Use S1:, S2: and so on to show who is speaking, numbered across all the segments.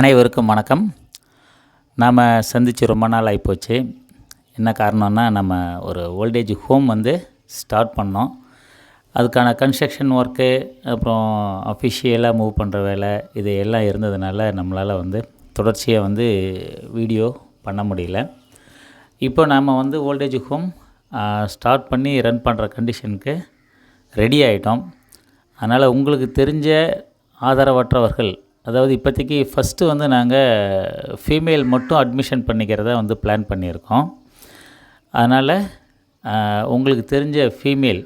S1: அனைவருக்கும் வணக்கம் நாம் சந்தித்து ரொம்ப நாள் ஆகிப்போச்சு என்ன காரணம்னா நம்ம ஒரு ஓல்டேஜ் ஹோம் வந்து ஸ்டார்ட் பண்ணோம் அதுக்கான கன்ஸ்ட்ரக்ஷன் ஒர்க்கு அப்புறம் அஃபிஷியலாக மூவ் பண்ணுற வேலை இது எல்லாம் இருந்ததுனால நம்மளால் வந்து தொடர்ச்சியாக வந்து வீடியோ பண்ண முடியல இப்போ நாம் வந்து ஓல்டேஜ் ஹோம் ஸ்டார்ட் பண்ணி ரன் பண்ணுற கண்டிஷனுக்கு ரெடி ஆகிட்டோம் அதனால் உங்களுக்கு தெரிஞ்ச ஆதரவற்றவர்கள் அதாவது இப்போதைக்கு ஃபஸ்ட்டு வந்து நாங்கள் ஃபீமேல் மட்டும் அட்மிஷன் பண்ணிக்கிறதா வந்து பிளான் பண்ணியிருக்கோம் அதனால் உங்களுக்கு தெரிஞ்ச ஃபீமேல்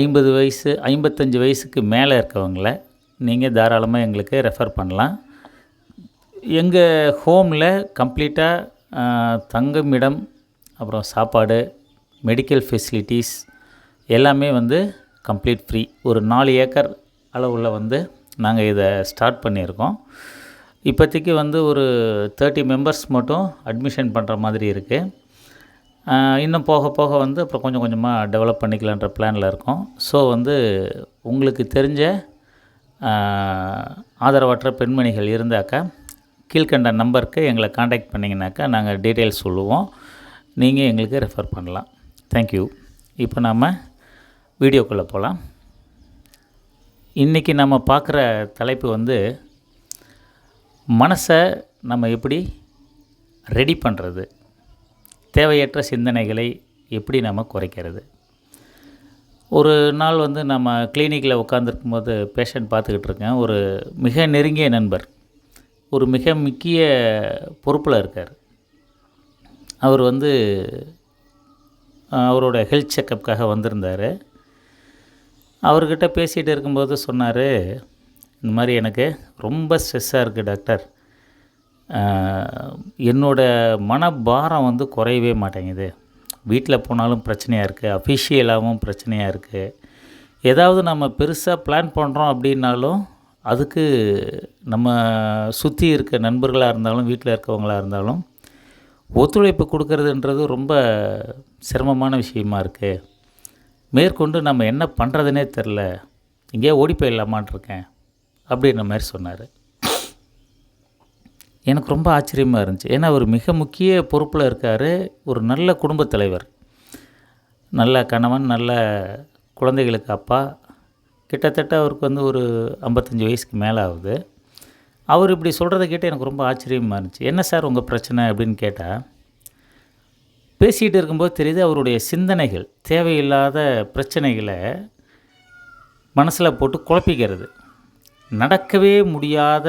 S1: ஐம்பது வயசு ஐம்பத்தஞ்சு வயசுக்கு மேலே இருக்கவங்கள நீங்கள் தாராளமாக எங்களுக்கு ரெஃபர் பண்ணலாம் எங்கள் ஹோமில் கம்ப்ளீட்டாக தங்குமிடம் அப்புறம் சாப்பாடு மெடிக்கல் ஃபெசிலிட்டிஸ் எல்லாமே வந்து கம்ப்ளீட் ஃப்ரீ ஒரு நாலு ஏக்கர் அளவில் வந்து நாங்கள் இதை ஸ்டார்ட் பண்ணியிருக்கோம் இப்போதைக்கு வந்து ஒரு தேர்ட்டி மெம்பர்ஸ் மட்டும் அட்மிஷன் பண்ணுற மாதிரி இருக்குது இன்னும் போக போக வந்து அப்புறம் கொஞ்சம் கொஞ்சமாக டெவலப் பண்ணிக்கலான்ற பிளானில் இருக்கோம் ஸோ வந்து உங்களுக்கு தெரிஞ்ச ஆதரவற்ற பெண்மணிகள் இருந்தாக்கா கீழ்கண்ட நம்பருக்கு எங்களை காண்டாக்ட் பண்ணிங்கனாக்கா நாங்கள் டீட்டெயில்ஸ் சொல்லுவோம் நீங்கள் எங்களுக்கு ரெஃபர் பண்ணலாம் தேங்க்யூ இப்போ நாம் வீடியோக்குள்ளே போகலாம் இன்றைக்கி நம்ம பார்க்குற தலைப்பு வந்து மனசை நம்ம எப்படி ரெடி பண்ணுறது தேவையற்ற சிந்தனைகளை எப்படி நம்ம குறைக்கிறது ஒரு நாள் வந்து நம்ம கிளினிக்கில் உட்காந்துருக்கும் போது பேஷண்ட் பார்த்துக்கிட்டு இருக்கேன் ஒரு மிக நெருங்கிய நண்பர் ஒரு மிக முக்கிய பொறுப்பில் இருக்கார் அவர் வந்து அவரோட ஹெல்த் செக்கப்புக்காக வந்திருந்தார் அவர்கிட்ட பேசிகிட்டு இருக்கும்போது சொன்னார் இந்த மாதிரி எனக்கு ரொம்ப ஸ்ட்ரெஸ்ஸாக இருக்குது டாக்டர் என்னோடய மனபாரம் வந்து குறையவே மாட்டேங்குது வீட்டில் போனாலும் பிரச்சனையாக இருக்குது அஃபிஷியலாகவும் பிரச்சனையாக இருக்குது ஏதாவது நம்ம பெருசாக பிளான் பண்ணுறோம் அப்படின்னாலும் அதுக்கு நம்ம சுற்றி இருக்க நண்பர்களாக இருந்தாலும் வீட்டில் இருக்கவங்களாக இருந்தாலும் ஒத்துழைப்பு கொடுக்கறதுன்றது ரொம்ப சிரமமான விஷயமா இருக்குது மேற்கொண்டு நம்ம என்ன பண்ணுறதுனே தெரில இங்கேயே ஓடி போயிடலாமான் இருக்கேன் அப்படின்ற மாதிரி சொன்னார் எனக்கு ரொம்ப ஆச்சரியமாக இருந்துச்சு ஏன்னா அவர் மிக முக்கிய பொறுப்பில் இருக்கார் ஒரு நல்ல குடும்பத் தலைவர் நல்ல கணவன் நல்ல குழந்தைகளுக்கு அப்பா கிட்டத்தட்ட அவருக்கு வந்து ஒரு ஐம்பத்தஞ்சு வயசுக்கு மேலே ஆகுது அவர் இப்படி சொல்கிறத கேட்டு எனக்கு ரொம்ப ஆச்சரியமாக இருந்துச்சு என்ன சார் உங்கள் பிரச்சனை அப்படின்னு கேட்டால் பேசிகிட்டு இருக்கும்போது தெரியுது அவருடைய சிந்தனைகள் தேவையில்லாத பிரச்சனைகளை மனசில் போட்டு குழப்பிக்கிறது நடக்கவே முடியாத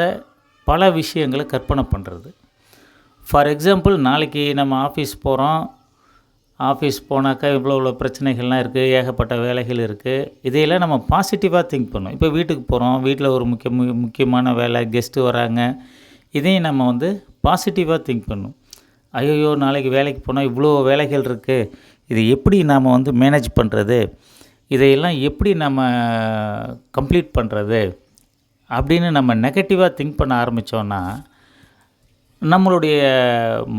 S1: பல விஷயங்களை கற்பனை பண்ணுறது ஃபார் எக்ஸாம்பிள் நாளைக்கு நம்ம ஆஃபீஸ் போகிறோம் ஆஃபீஸ் போனாக்கா இவ்வளோ இவ்வளோ பிரச்சனைகள்லாம் இருக்குது ஏகப்பட்ட வேலைகள் இருக்குது இதையெல்லாம் நம்ம பாசிட்டிவாக திங்க் பண்ணோம் இப்போ வீட்டுக்கு போகிறோம் வீட்டில் ஒரு முக்கிய முக்கியமான வேலை கெஸ்ட்டு வராங்க இதையும் நம்ம வந்து பாசிட்டிவாக திங்க் பண்ணும் ஐயோ நாளைக்கு வேலைக்கு போனால் இவ்வளோ வேலைகள் இருக்குது இது எப்படி நாம் வந்து மேனேஜ் பண்ணுறது இதையெல்லாம் எப்படி நம்ம கம்ப்ளீட் பண்ணுறது அப்படின்னு நம்ம நெகட்டிவாக திங்க் பண்ண ஆரம்பித்தோன்னா நம்மளுடைய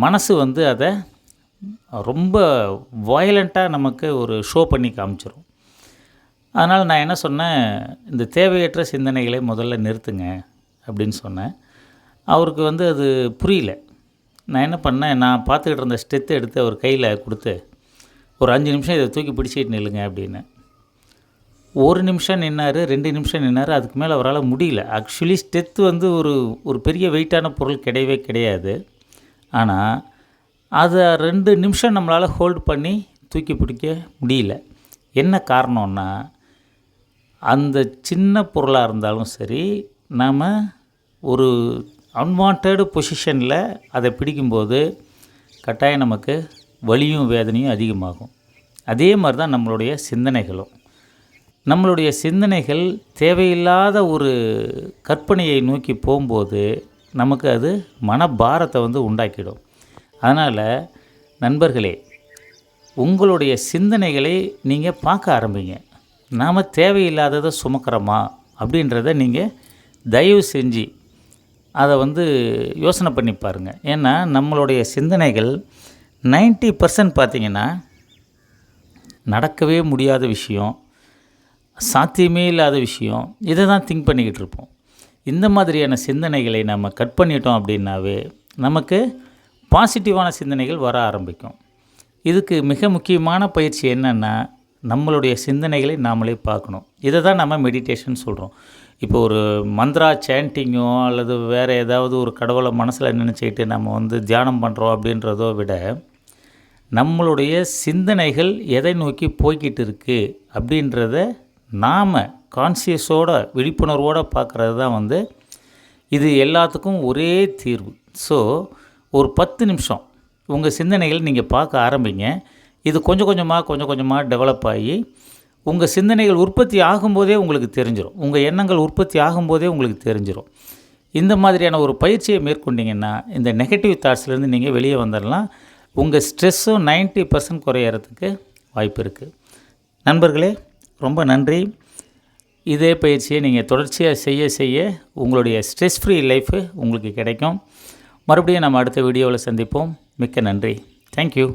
S1: மனசு வந்து அதை ரொம்ப வயலண்ட்டாக நமக்கு ஒரு ஷோ பண்ணி காமிச்சிடும் அதனால் நான் என்ன சொன்னேன் இந்த தேவையற்ற சிந்தனைகளை முதல்ல நிறுத்துங்க அப்படின்னு சொன்னேன் அவருக்கு வந்து அது புரியல நான் என்ன பண்ணேன் நான் பார்த்துக்கிட்டு இருந்த ஸ்டெத்தை எடுத்து அவர் கையில் கொடுத்து ஒரு அஞ்சு நிமிஷம் இதை தூக்கி பிடிச்சிட்டு நில்லுங்க அப்படின்னு ஒரு நிமிஷம் நின்னார் ரெண்டு நிமிஷம் நின்னார் அதுக்கு மேலே அவரால் முடியல ஆக்சுவலி ஸ்டெத்து வந்து ஒரு ஒரு பெரிய வெயிட்டான பொருள் கிடையவே கிடையாது ஆனால் அதை ரெண்டு நிமிஷம் நம்மளால் ஹோல்டு பண்ணி தூக்கி பிடிக்க முடியல என்ன காரணம்னா அந்த சின்ன பொருளாக இருந்தாலும் சரி நாம் ஒரு அன்வான்டு பொசிஷனில் அதை பிடிக்கும்போது கட்டாயம் நமக்கு வலியும் வேதனையும் அதிகமாகும் அதே மாதிரி தான் நம்மளுடைய சிந்தனைகளும் நம்மளுடைய சிந்தனைகள் தேவையில்லாத ஒரு கற்பனையை நோக்கி போகும்போது நமக்கு அது மனபாரத்தை வந்து உண்டாக்கிடும் அதனால் நண்பர்களே உங்களுடைய சிந்தனைகளை நீங்கள் பார்க்க ஆரம்பிங்க நாம் தேவையில்லாததை சுமக்கிறோமா அப்படின்றத நீங்கள் தயவு செஞ்சு அதை வந்து யோசனை பண்ணி பாருங்கள் ஏன்னா நம்மளுடைய சிந்தனைகள் நைன்ட்டி பர்சன்ட் பார்த்திங்கன்னா நடக்கவே முடியாத விஷயம் சாத்தியமே இல்லாத விஷயம் இதை தான் திங்க் பண்ணிக்கிட்டு இருப்போம் இந்த மாதிரியான சிந்தனைகளை நம்ம கட் பண்ணிட்டோம் அப்படின்னாவே நமக்கு பாசிட்டிவான சிந்தனைகள் வர ஆரம்பிக்கும் இதுக்கு மிக முக்கியமான பயிற்சி என்னென்னா நம்மளுடைய சிந்தனைகளை நாமளே பார்க்கணும் இதை தான் நம்ம மெடிடேஷன் சொல்கிறோம் இப்போ ஒரு மந்த்ரா சேண்டிங்கோ அல்லது வேறு ஏதாவது ஒரு கடவுளை மனசில் நினச்சிக்கிட்டு நம்ம வந்து தியானம் பண்ணுறோம் அப்படின்றதோ விட நம்மளுடைய சிந்தனைகள் எதை நோக்கி போய்கிட்டு இருக்குது அப்படின்றத நாம் கான்சியஸோட விழிப்புணர்வோடு பார்க்குறது தான் வந்து இது எல்லாத்துக்கும் ஒரே தீர்வு ஸோ ஒரு பத்து நிமிஷம் உங்கள் சிந்தனைகள் நீங்கள் பார்க்க ஆரம்பிங்க இது கொஞ்சம் கொஞ்சமாக கொஞ்சம் கொஞ்சமாக டெவலப் ஆகி உங்கள் சிந்தனைகள் உற்பத்தி ஆகும்போதே உங்களுக்கு தெரிஞ்சிடும் உங்கள் எண்ணங்கள் உற்பத்தி ஆகும்போதே உங்களுக்கு தெரிஞ்சிடும் இந்த மாதிரியான ஒரு பயிற்சியை மேற்கொண்டிங்கன்னா இந்த நெகட்டிவ் தாட்ஸ்லேருந்து நீங்கள் வெளியே வந்துடலாம் உங்கள் ஸ்ட்ரெஸ்ஸும் நைன்ட்டி பர்சன்ட் குறையறதுக்கு வாய்ப்பு இருக்குது நண்பர்களே ரொம்ப நன்றி இதே பயிற்சியை நீங்கள் தொடர்ச்சியாக செய்ய செய்ய உங்களுடைய ஸ்ட்ரெஸ் ஃப்ரீ லைஃபு உங்களுக்கு கிடைக்கும் மறுபடியும் நம்ம அடுத்த வீடியோவில் சந்திப்போம் மிக்க நன்றி தேங்க்யூ